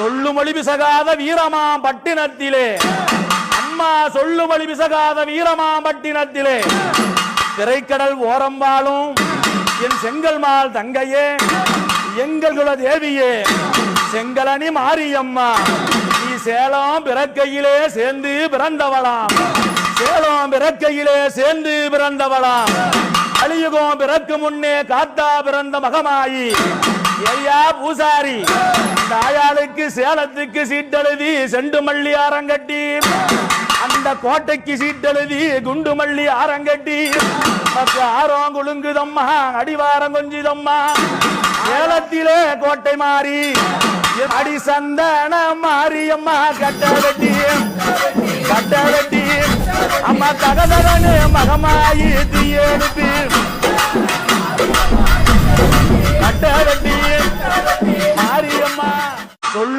சொல்லுமொழி பிசகாத வீரமாம் பட்டினத்திலே அம்மா சொல்லுமொழி பிசகாத வீரமாம் பட்டினத்திலே திரைக்கடல் ஓரம் வாழும் என் செங்கல் மால் தங்கையே எங்கள் குல தேவியே செங்கலனி மாரியம்மா நீ சேலம் பிறக்கையிலே சேர்ந்து பிறந்தவளாம். சேலம் பிறக்கையிலே சேர்ந்து பிறந்தவளாம். அழியுகம் பிறக்கு முன்னே காத்தா பிறந்த மகமாயி. ஐயா பூசாரி தாயாளுக்கு சேலத்துக்கு சீட்டெழுதி செண்டு மல்லி ஆரங்கட்டி. அந்த கோட்டைக்கு சீட்டெழுதி குண்டு மல்லி ஆரங்கட்டி. பத்து ஆரம் குலுங்குதம்மா அடிவாரம் கொஞ்சிதம்மா. சேலத்திலே கோட்டை மாறி அடி சந்தன மாரியம்மா கட்ட வெட்டி. கட்ட வெட்டி. அம்மா தகதகனு மகமாயி தீயெடுத்து கட்ட வெட்டி மாரியம்மா சொல்லு